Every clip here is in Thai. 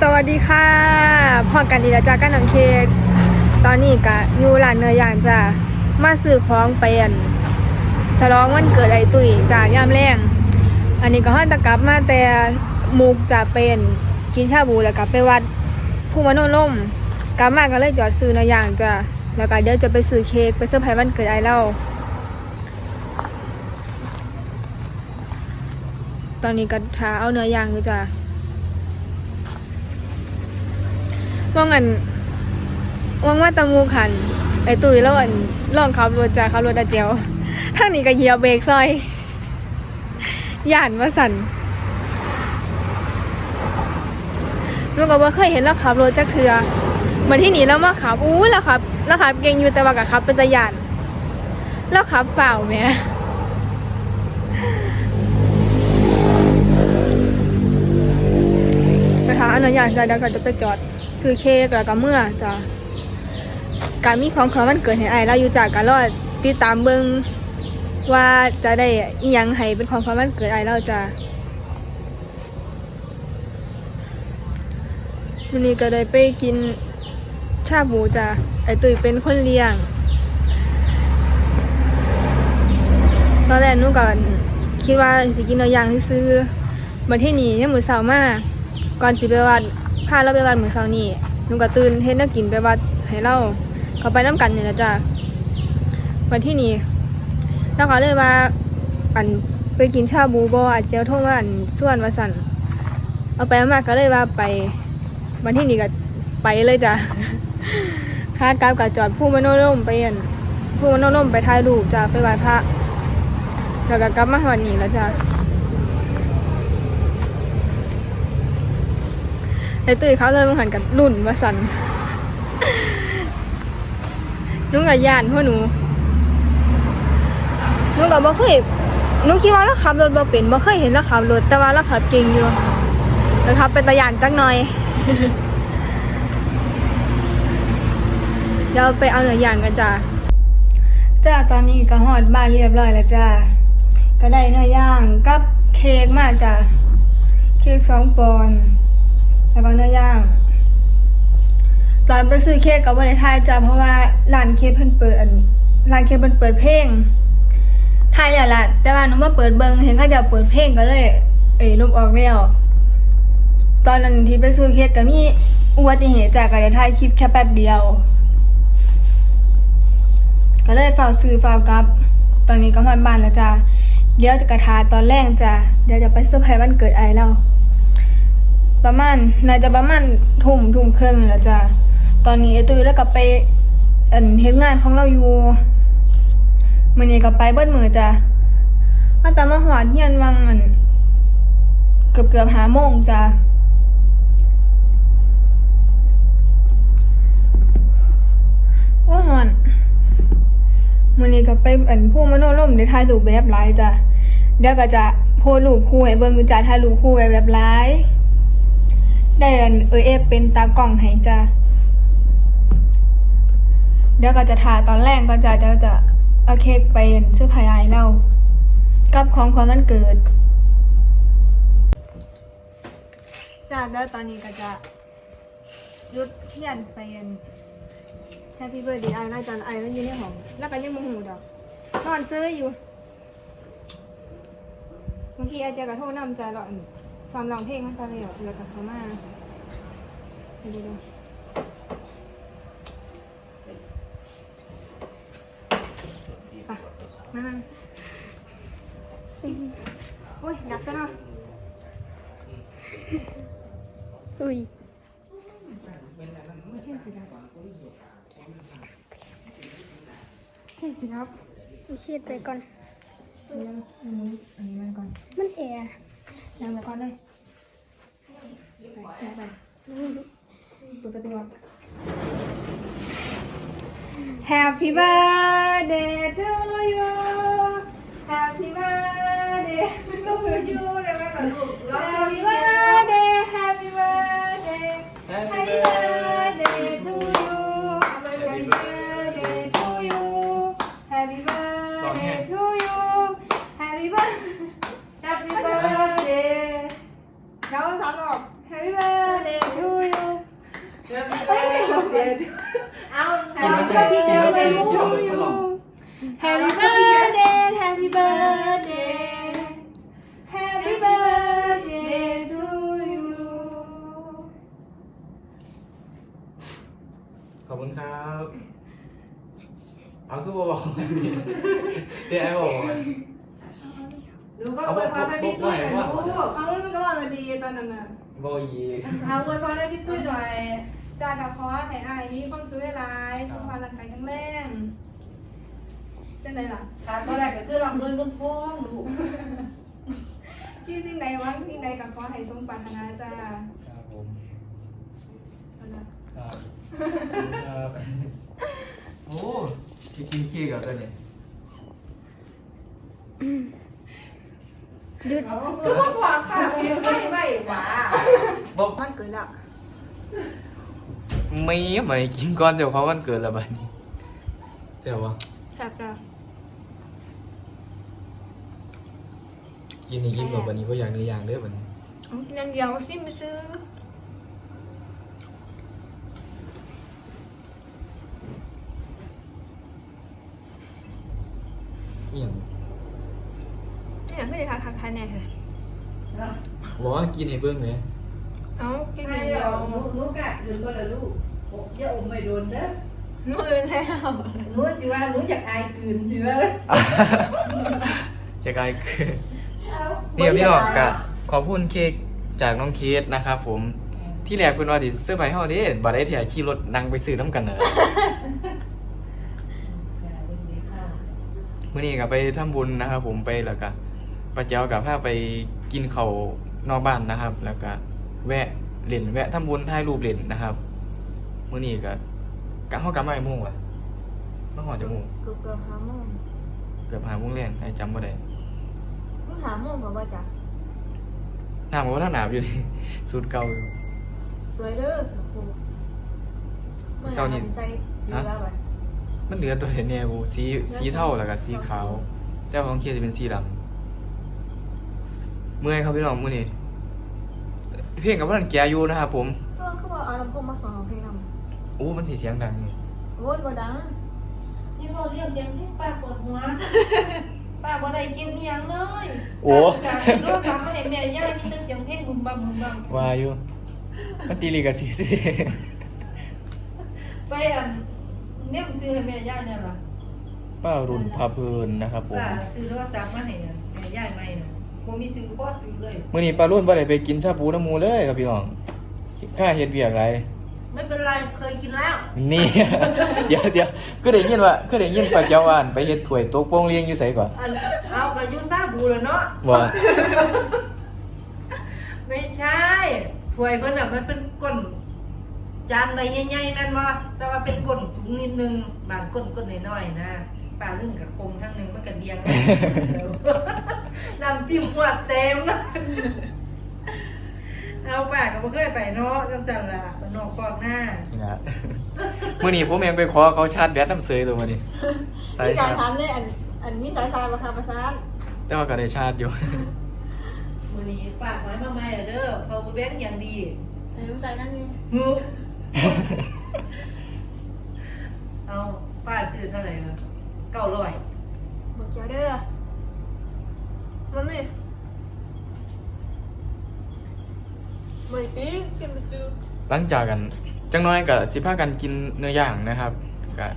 สวัสดีค่ะพอกันดีแล้วจ้ากันน้องเค้กตอนนี้กะอยู่ร้านเนื้อย่างจ้ามาซื้อของไปอั่นฉลองวันเกิดไอตุ้ยจากยามแรงอันนี้ก็ห้อนตะกลับมาแต่มุกจะเป็นกินชาบูแล้วก็ไปวัดภูมิโนล่มกลับมาก็เลยจอดซื้อเนื้อย่างจ้าแล้วก็เดี๋ยวจะไปซื้อเค้กไปเซอร์ไพรส์วันเกิดไอเล่าตอนนี้ก็ทาเอาเนื้อย่างอยู่จ้า ว่างันว่างว่าตะมูขันไอตุยแล้วอันลองขับรถจ้าขับรถอาเจียวทางนี้ก็เหยียบเบรกซอยย่านมาสั่นลูก็บ่เคยเห็นแล้วขับรถจักเทือเหมือนที่หนีแล้วมาขับอู้แล้วขับ แล้วขับเก่งอยู่แต่ว่ากับขับเป็นตะยานแล้วขับฝ่าวแม่ไปหาอนนั้นอย่างเดียวก็จะไปจอด ซื้อเค้กแล้วก็เมื่อจ้ะการมีของขวัญวันเกิดให้ไอ้ายเราอยู่จากการรอดติดตามเบิ่งว่าจะได้อียังให้เป็นของขวัญวันเกิดไอ้ายเราจะวันนี้ก็ได้ไปกินชาบูจ้ะไอตุยเป็นคนเลี้ยง ตอนแรกนู้ก็คิดว่าสิกินเอาอย่างที่ซื้อมาที่นี่ยังมือเสาร์มากก่อนสิไปวัด พาเราไปวัดมือนเสานี่หนูก็ตื่นเฮ็ดนักกินไปวัดให้เราเขาไปน้ำกันนี่แหละจ้ะวันที่นี่แล้วก็เลยว่าอันไปกินชาบูบออาจจะโทษว่าอันส่วนวาสันเอาไปมากก็เลยว่าไปวันที่นี่ก็ไปเลยจ้ะค่ากราฟกับจอดผู้มโนร่มไปอันผู้มโนร่มไปถ่ายรูปจ้ะไปไหว้พระแล้วก็กลับมาวันนี้แล้วจ้ะ ไอตุ้ยเขาเลยมาหันกันรุ่นมาสันนุ่งกับยานพวกหนูนุ่งกับบ่เคยหนูคิดว่าเราขับรถบ่เป็นบ่เคยเห็นเราขับรถแต่ว่าเราขับเก่งอยู่นะครับเป็นตะยานจักหน่อยเดี๋ยวไปเอาเนื้อย่างกันจ้ะจ้าตอนนี้ก็ฮอดบ้านเรียบร้อยแล้วจ้าก็ได้เนื้อย่างกับเค้กมาจ้ะเค้กสองปอนด์ แล้วก็เนื้อย่าง ตอนไปซื้อเค้กกับวันไทยจ้ะเพราะว่าร้านเค้กเพิ่นเปิดอันร้านเค้กเพิ่นเปิดเพลงไทยอย่างละแต่ว่าหนูมาเปิดเบิงเห็นเขาจะเปิดเพลงก็เลย เอ้ยลบออกแล้วตอนนั้นที่ไปซื้อเค้กก็มีอุบัติเหตุจากการถ่ายคลิปแค่แป๊บเดียว ก็เลยเฝ้าซื้อเฝ้ากลับ ตอนนี้ก็มาบ้านแล้วจ้าเดี๋ยวจะกระทาตอนแรกจ้าเดี๋ยวจะไปเซอร์ไพรส์วันเกิดไอแล้ว ประมาณน่าจะประมาณทุ่มทุ่มครึ่งแล้วจ้าตอนนี้ไอตุ้ยแล้วก็ไปอันเฮ็ดงานของเราอยู่มื้อนี้ก็ไปเบิดมือจ้ามาตามมาหอดเฮียนวังอันเกือบเกือบหาโมงจ้าโอ้หอนมื่อนี้ก็ไปอันผู้มโนร่มได้ถ่ายรูปแบบหลายจ้ะเดี๋ยวก็จะโพสรูปคู่ให้เบิ่งอยู่จ้ะถ่ายรูปคู่ไว้แบบหลาย ได้อันเอเอฟเป็นตากล้องให้จ้ะเดี๋ยวก็จะถ่าตอนแรกก็จะจะจะเอาเค้กไปเสื้อผ้าไอายเรากับของความวันเกิดจ้าแล้วตอนนี้ก็จะยุดเทียนไปเอันแฮปปี้เบิร์ดดีไอไล่จันไอแล้วอยืนในห้องแล้วก็ยังโมโหดอกนอนซื้ออยู่ เมื่อกี้อาจารย์ก็โทษน้ำใจหลอน ซ้อมร้องเพลงมันตอนเดียวเดือดกับเขามาดูดูไปมามาโอ้ยดับซะเนาะอุ้ยเช่นสิดับเช่นสิดับมีชีดไปก่อนอันนี้มันก่อน มันแอร์ยังไปก่อนเลย เปิดประตูก่อน Happy birthday to you Happy birthday to you ได้ไหมก่อนลูก Happy birthday Happy birthday Happy birthday Birthday to you Happy birthday Happy birthday Happy birthday to you ขอบคุณครับเอาคือบอกเจ๊ไอ้บอกหนูก็อวยพรให้พี่ตุ้ยหน่อยลูกเอาลูกก็ว่ามาดีตอนนั้นน่ะบอกอีกเอาอวยพรให้พี่ตุ้ยหน่อย จากกับคอไข่อายมีความสุขหลายๆสุขภาพร่างกายแข็งแรงจังไดล่ะขาดตัวแรกก็คือลำด้วยมุ่นพ้องลูกที่สิ่งใดหวังสิ่งใดกับขอให้สมปรารถนาจ้าครับผมเอาล่ะครับครับโอ้จะกินขี้กับตัวเนี่ยหยุดคือว่าความค่ะเห็นไม่ไหวหวาบอกวันเกิดละ ไม่ไม่กินก่อนเดี๋ยวเขาวันเกิดแล้วบัดนี้เจ้าวะแทบจะกินอีกอิ่มกว่าบัดนี้เพราะอย่างนี้อย่างเด้อบัดนี้เอากินอย่างเดียวสิไปซื้ออหย่างนี่อย่างที่ได้ทักทักทายแน่เลยบอกว่ากินให้เบิ่งไหมเอากินอให้ย่างเดียเดี๋ยววลูกกะคืนก็เลยลูก อย่าอมไม่โดนเด้อมือแล้วหนูสิว่าหนูอยากอายคืนสิว่าจะกลายคือเนี่ยพี่หลอกกะขอบคุณเค้กจากน้องเคสนะครับผมที่แรกเพิ่นว่าสิเสื้อร์ไผ่เฮาเด้บัดได้เที่ยขี่รถนั่งไปซื้อน้ำกันน่ะมื่อนี้ก็ไปทำบุญนะครับผมไปแล้วก็ป้าเจ้ากับพาไปกินเขาวนอกบ้านนะครับ แล้วก็แวะเล่นแวะทำบุญถ่ายรูปเล่นนะครับ มื่อนี้ก็กะเฮากลับมาอีกโมงวะมาหอดจะโมงเกือบเกือบห้าโมงเกือบหาโมงแรงใครจำบ่ได้มึงหาโมงเพราะว่าจ้ะน้ำก็ว่าท่าหนาวอยู่นี่สูตรเก่าอยู่สวยเด้อสักครู่เมื่อเช้านี้ใส่ถือแล้วบัดมันเหลือตัวเห็นเนี่ยกูสีสีเท่าแล้วก็สีขาว แต่ว่าของเคียจะเป็นสีดำเมื่อยครับพี่น้องมื่อนี้เพลงกับว่านันแกอยู่นะครับผมก็คือว่าเอาลำโพงมาสองเพลงน โอ้มันสีเสียงดังนี่ำโอ้ยบ่ดังนี่พอเรียกเสียงที่ป้าปวดหัวป้าบ่ได้คิวเมียงเลยโอ้การโทรศัพท์มาให้แม่ย่ามีแต่เสียงเพลงบุมบัมบุมบัมวาอยู่มันตีลีกับสีสิไปอันเนี่ยมซื้อให้แม่ย่าเนี่ยล่ะป้ารุ่นพาเพลินนะครับผมป้าซื้อโทรศัพท์มาให้น่ะแม่ย่าใหม่น่ะบ่มีซื้อพ่อซื้อเลยมื่อนี้ป้ารุ่นบ่ได้ไปกินชาบูน้ำหมูเลยครับพี่น้องข้าเฮ็ดเวียกไร ไม่เป็นไรเคยกินแล้ว นี่ เดี๋ยวเดี๋ยวก็ได้ยินว่าก็ได้ยินป้าเจ้าว่านไปเฮ็ดถ้วยโต๊ะโป้งเลี้ยงอยู่ไสก่อนอันเอากระยุซาบูแล้วเนาะว่าไม่ใช่ถ้วยเพิ่นน่ะมันเป็นก้นจานใบใหญ่ๆแม่นบ่แต่ว่าเป็นก้นสูงนิดนึงบางก้นก้นน้อยๆนะป้าลึ่งกับคมทั้งหนึงมันก็เรียงน้ำจิ้มหวดเต็ม เอาป้าก็บ่เคยไปเนาะจังซั่นล่ะไปนอกกองหน้านี่นะมื่อนี้ผมเองไปขอเขาชาร์จแบตน้ำเสยตัวมาดิสายมีการชาร์จถามเลยอันอันมีสายสายประคาประสานแต่ว่าก็ได้ชาร์จอยู่ มื้อนี้ป้าขอให้มาใหม่เด้อเพราะว่าแบงค์อย่างดีไหนรู้ใจนั่นนี่ฮึเอาป้าซื้อเท่าไหร่ล่ะ900 บอกเจ้าเด้อมันนี่ไม่ปีกินไปซื้อ หลังจากกันจังน้อยก็สิพากันกินเนื้อย่างนะครับก็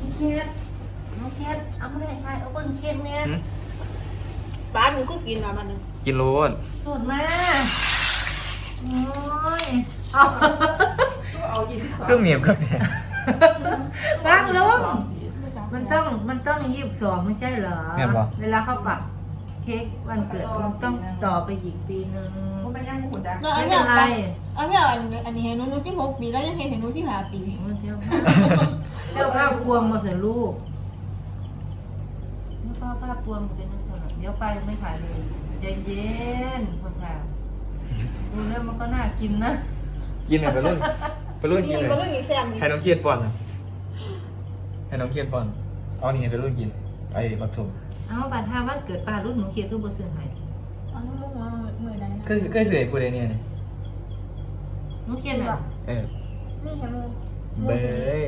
น้องเคสน้องเคสเอามาให้ทายเอาเบิ่งเคสเนี่ยหึบ้านหนูก็กินอะมันนึงกินโลดส่วนมาโอ้ยเอาเอายี่สิบสองเครื่องเหนียบครับเนี่ยวางลงมันต้องมันต้องยี่สิบสองไม่ใช่เหรอแม่นบ่เวลาเขาปัก เค้กวันเกิดมันต้องต่อไปอีกปีนึงมันยังหัวจักไม่เป็นไรอันนี้อันนี้อันนี้เห็นหนูหนูสิบหกปีแล้วยังเห็นเห็นหนูสิบห้าปีเจ้าเจ้าข้าวพวงมาเถอะลูกนี่ป้าป้าพวงเป็นนักสนเดี๋ยวไปไม่ขายเลยใจเย็นคนค่ะดูแล้วมันก็น่ากินนะกินอะไปรุ่นไปรุ่นมีกินเลยก็เรื่องนี้แซมนี่ให้น้องเคียดป้อนอะให้น้องเคียดป้อนเอานี่ให้ไปรุ่นกินไอ้บักสุ่ม เอาบัตรห้าวันเกิดป้ารุ่นหนูเคียร์ตู้บนเสื้อให้เอาลูกมามือใดนะเคยเคยเสียผู้ใดเนี่ยนี่เนุเขียนเหรอเออนี่เห็นมูเบย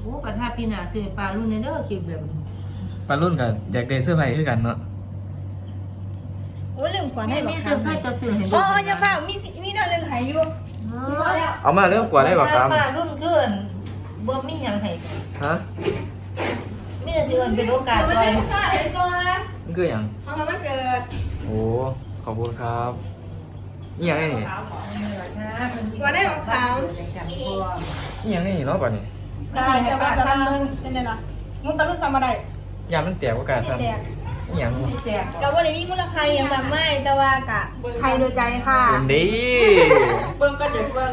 โอ้ปัญหาปีหน้าซื้อปลารุ่นในเด้อคิดแบบนี้ปลารุ่นกับอยากได้เสื้อผ้าคือกันเนาะโอ้ยลืมขวานไม่ให้มีบอกเซอร์ไพรส์จะซื้อให้อ๋ออย่าเปล่ามีสิมีดาวหนึ่งหายอยู่เอามาเรื่องกว่าได้ป่ะครับปลารุ่นเกินบ่มีหยังให้ฮะ มีแต่ที่เอิ้นเป็นโอกาสมันซอยเป็นข้าเห็นก่อนนะมันคืออย่างเพราะมันวันเกิดโอ้ขอบคุณครับนี่ยังไงนี่วันได้ของขาวนี่ยังไงนี่เนาะป่ะนี่ได้จะมาจะมาเป็นไงล่ะมุนตะลุนจำมาได้ยามมันแตกว่าการซ้ำแดกนี่ยังแจกกับวันนี้มีมูลค่าอย่างแบบไม่แต่ว่ากะใครโดยใจค่ะเป็นดีเบิ่งก็จะเบิ่ง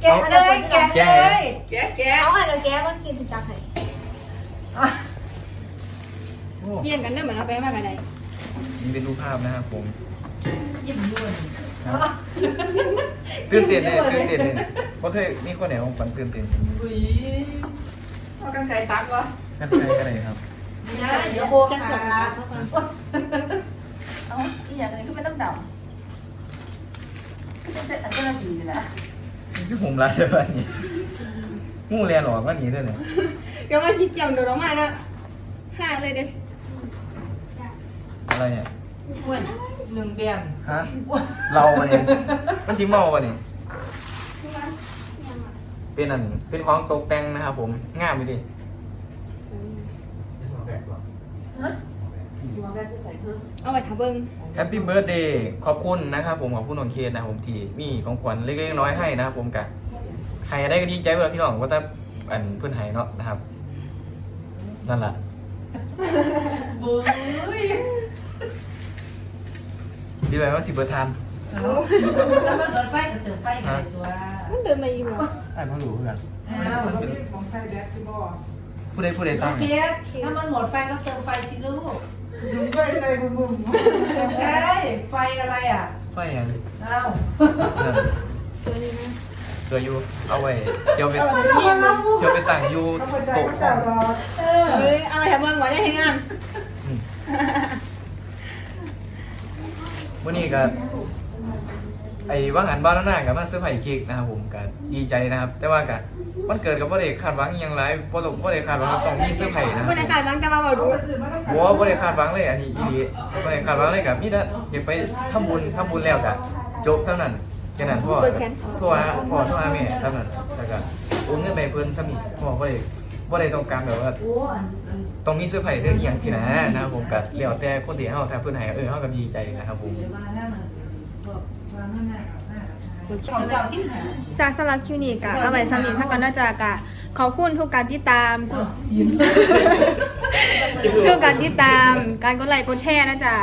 แกะเลยแกะแกะเลยแกะแกะเอาอาจจะแกะมันกินถึงจักให้ โอ้เที่ยงกันได้เหมือนเราไปมากกันไดนี่เป็นรูปภาพนะครับผมยิ้มยุ่นตื่นเต้นเลยตื่นเต้นเลยเพราะเคยมีคนไหนของฝันตื่นเต้นอุ้ยเอากันไก่ตักวะกันใครกันไหนครับนะเดี๋ยวโบจะขาเสิร์ฟเอาอีหยังนี้ก็ไม่ต้องดำเป็นเสร็จอันเจ้าหน้าที่นี่แหละนี่คือผมรักเลยวันนี้งูเรียนหรอกว่านี้ด้วยเนี่ย เดี๋ยวมาคิดเจียมโดดออกมาเนาะห่างเลยเด็อะไรเนี่ยอ้วนหนึ่งเบียนฮะเราวันนี้มันจิเมาวันนี้เป็นอันเป็นของตกแต่งนะครับผมงามไปดิฮะหัวแบบจะใส่เพิ่มเอาไปทาเบิ้งแฮปปี้เบิร์ดเดย์ขอบคุณนะครับผมขอบคุณนนเคสนะครับผมที่มีของขวัญเล็กๆน้อยๆให้นะครับผมกะใครได้ก็ดีใจเวลาพี่น้องว่าแต่อันเพื่อนไห้เนาะนะครับ นั่นแหละบุ้ยดีเลยว่าสิเบิร์ดทานแล้วมันเปิดไฟก็เติมไฟกันเลยตัวมันเดินมาอยู่อะไอ้พ่อรู้เพื่อนอ้าวผู้ใดผู้ใดตั้งเคสถ้ามันหมดไฟก็เติมไฟสิลูกยุงก็ใส่บุ้มบุ้มใช่ไฟอะไรอะ ไฟยังอ้าวนั่นตัวนี้นะ สวยอยู่เอาไว้เจียวไปเจียวไปตั้งอยู่ข้าพเจ้าโต๊ะก็จะรอเออเฮ้ยเอาไปทาเบิ้งไว้ยังให้งานอืมวันนี้ก็ไอ้ว่างานบ้านแล้วหน้ากับมาเสื้อร์ไผ่เค้กนะครับผมก็ดีใจนะครับ แต่ว่าก็มันเกิดกับพ่อเด็กคาดหวังอหยังไรพ่อตกพ่อเด็กคาดหวังว่าต้องมีเสื้อร์ไผ่นะควัรันบไหนขาดบ้างจะมาบอกดูบัวพ่อเด็กคาดหวังเลยอันนี้อีดีพ่อเด็กคาดหวังเลยกับมีแต่อยากไปทำบุญทำบุญแล้วกะจบเท่านั้น แค่นั้นพ่อโทรหาพ่อโทรหาแม่เท่านั้นแล้วก็โอนเงินไปเพิ่นสมีพ่อพ่อเด็กพ่อเด็กต้องการแบบว่าโอ้อันอันต้องมีเสื้อร์ไผ่เรื่องอหย่างสินะนะครับผมกับเดี๋ยวแต่คนที่เฮาถ้าเพิ่นให้เออเฮาก็ดีใจนะครับผมเดี๋ยวมาหน้ามันบอกวางหน้าหน้าหน้าของเจ้าสิ้นหาจากสำหรับคิวนิกะเอาไว้สำนีสักกันน่าจะกะขอบคุณทุกการติดตามทุกการติดตาม การกดไลค์กดแชร์นะจ๊ะ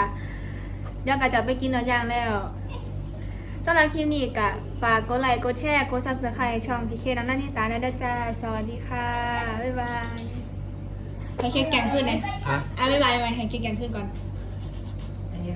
เดี๋ยวก็จะไปกินเนื้อย่างแล้ว สำหรับคลิปนี้กะฝากกดไลค์กดแชร์กดซับสไครต์ช่องพีเคน้ำหน้าที่ตาด้วยนะจ๊ะสวัสดีค่ะ บ๊ายบายให้เค้กแกงขึ้นเลยฮะอะบ๊ายบายบ๊ายบายให้เค้กแกงขึ้นก่อน